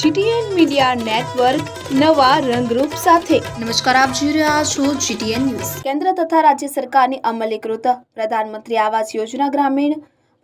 GTN media network નવા રંગરૂપ સાથે. નમસ્કાર આપ જોઈ રહ્યા છો જીટીએન ન્યૂઝ. કેન્દ્ર તથા રાજ્ય સરકારની અમલીકૃત પ્રધાનમંત્રી આવાસ યોજના ગ્રામીણ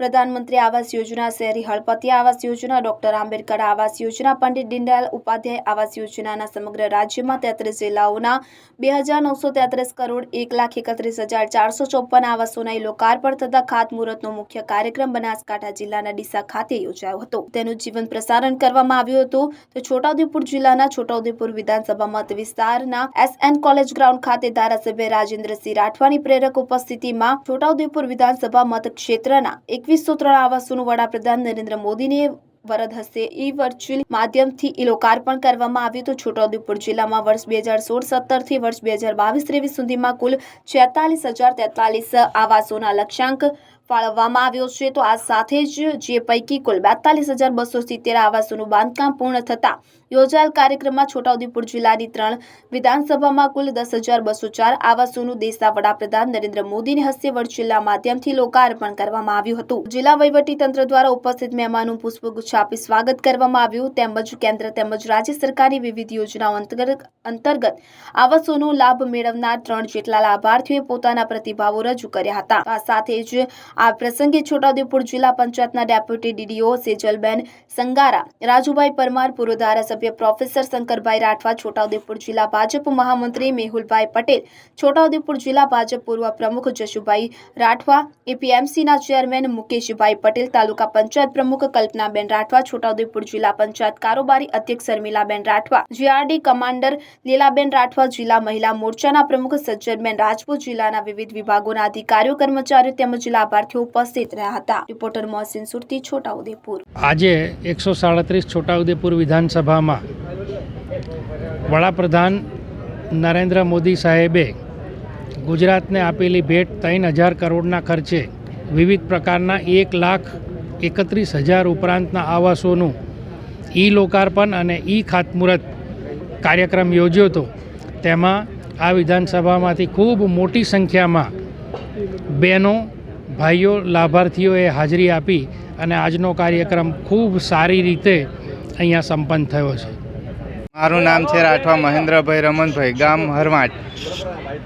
પ્રધાનમંત્રી આવાસ યોજના, શહેરી હળપતિ આવાસ યોજના, ડોક્ટર આંબેડકર આવાસ યોજના, પંડિત દીનદયાલ ઉપાધ્યાય આવાસ યોજનાના સમગ્ર રાજ્યમાં તેત્રીસ જિલ્લાઓના બે હજાર નવસો તેત્રીસ કરોડ એક લાખ એકત્રીસ હજાર ચારસો ચોપન આવાસોના લોકાર્પણ તથા ખાતમુહૂર્તનો મુખ્ય કાર્યક્રમ બનાસકાંઠા જિલ્લાના ડીસા ખાતે યોજાયો હતો. તેનું જીવન પ્રસારણ કરવામાં આવ્યું હતું તો છોટાઉદેપુર જિલ્લાના છોટાઉદેપુર વિધાનસભા મત વિસ્તારના એસએન કોલેજ ગ્રાઉન્ડ ખાતે ધારાસભ્ય રાજેન્દ્રસિંહ રાઠવાની પ્રેરક ઉપસ્થિતિમાં છોટાઉદેપુર વિધાનસભા મત ક્ષેત્રના એકવીસો ત્રણ આવાસોનું વડાપ્રધાન નરેન્દ્ર મોદીને વરદ હસ્તે ઈ વર્ચ્યુઅલ માધ્યમથી ઈ લોકાર્પણ કરવામાં આવ્યું તો છોટાઉદેપુર જિલ્લામાં વર્ષ બે હજાર સોળ સત્તરથી વર્ષ બે હજાર બાવીસ ત્રેવીસ સુધીમાં કુલ છેતાલીસ હજાર તેતાલીસ આવાસોના લક્ષ્યાંક ફાળવવામાં આવ્યો છે. તો આ સાથે જ જે પૈકી કુલ બેતાલીસ હજાર બસો સિત્તેર આવાસોનું બાંધકામ પૂર્ણ થતા યોજાયેલ કાર્યક્રમમાં છોટાઉદેપુર જિલ્લાની ત્રણ વિધાનસભામાં કુલ દસ હજાર બસો ચાર આવાસોનું દેશના વડાપ્રધાન નરેન્દ્ર મોદીને હસ્તે વર્ચ્યુઅલના માધ્યમથી લોકાર્પણ કરવામાં આવ્યું હતું. જિલ્લા તંત્ર દ્વારા ઉપસ્થિત મહેમાનો પુષ્પગુચ્છ આપી સ્વાગત કરવામાં આવ્યું. તેમજ કેન્દ્ર તેમજ રાજ્ય સરકારની વિવિધ યોજનાઓ અંતર્ગત આવાસોનો લાભ મેળવનાર ત્રણ જેટલા લાભાર્થીઓએ પોતાના પ્રતિભાવો રજૂ કર્યા હતા. આ સાથે જ આ પ્રસંગે છોટાઉદેપુર જિલ્લા પંચાયતના ડેપ્યુટી ડીડીઓ સેજલબેન સંગારા, રાજુભાઈ પરમાર, પૂર્વ ધારાસભ્ય પ્રોફેસર શંકરભાઈ રાઠવા, છોટાઉદેપુર જિલ્લા ભાજપ મહામંત્રી મેહુલભાઈ પટેલ, છોટાઉદેપુર જિલ્લા ભાજપ પૂર્વ પ્રમુખ જશુભાઈ રાઠવા, એપીએમસીના ચેરમેન મુકેશભાઈ પટેલ, તાલુકા પંચાયત પ્રમુખ કલ્પનાબેન રાઠવા, છોટાઉદેપુર જિલ્લા પંચાયત કારોબારી અધ્યક્ષ શર્મિલાબેન રાઠવા, જીઆરડી કમાન્ડર લીલાબેન રાઠવા, જિલ્લા મહિલા મોરચાના પ્રમુખ સજ્જનબેન રાજપૂત, જિલ્લાના વિવિધ વિભાગોના અધિકારીઓ, કર્મચારીઓ તેમજ લાભાર્થીઓ ઉપસ્થિત રહ્યા હતા. રિપોર્ટર મોહસિન સુરતી, છોટાઉદેપુર. આજે એકસો સાડત્રીસ છોટાઉદેપુર વિધાનસભામાં વડાપ્રધાન નરેન્દ્ર મોદી સાહેબે ગુજરાતને આપેલી ભેટ ત્રણ હજાર કરોડના ખર્ચે વિવિધ પ્રકારના એક લાખ એકત્રીસ હજાર ઉપરાંતના આવાસોનું ઈ લોકાર્પણ અને ઈ ખાતમુહૂર્ત કાર્યક્રમ યોજ્યો હતો. તેમાં આ વિધાનસભામાંથી ખૂબ મોટી સંખ્યામાં બહેનો ભાઈઓ લાભાર્થીઓએ હાજરી આપી અને આજનો કાર્યક્રમ ખૂબ સારી રીતે અહીંયા સંપન્ન થયો છે. મારું નામ છે રાઠવા મહેન્દ્રભાઈ રમનભાઈ ગામ હરવાટ.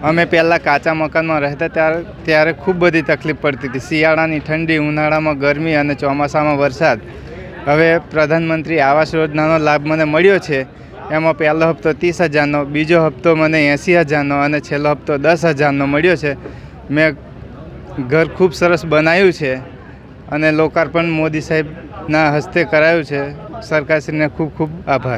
અમે પહેલાં કાચા મકાનમાં રહેતા ત્યારે ત્યારે ખૂબ બધી તકલીફ પડતી હતી. શિયાળાની ઠંડી, ઉનાળામાં ગરમી અને ચોમાસામાં વરસાદ. હવે પ્રધાનમંત્રી આવાસ યોજનાનો લાભ મને મળ્યો છે. એમાં પહેલો હપ્તો ત્રીસ હજારનો, બીજો હપ્તો મને એંસી હજારનો અને છેલ્લો હપ્તો દસ હજારનો મળ્યો છે. મેં ઘર ખૂબ સરસ બનાવ્યું છે અને લોકાર્પણ મોદી સાહેબના હસ્તે કરાયું છે. સરકારશ્રીને ખૂબ ખૂબ આભાર.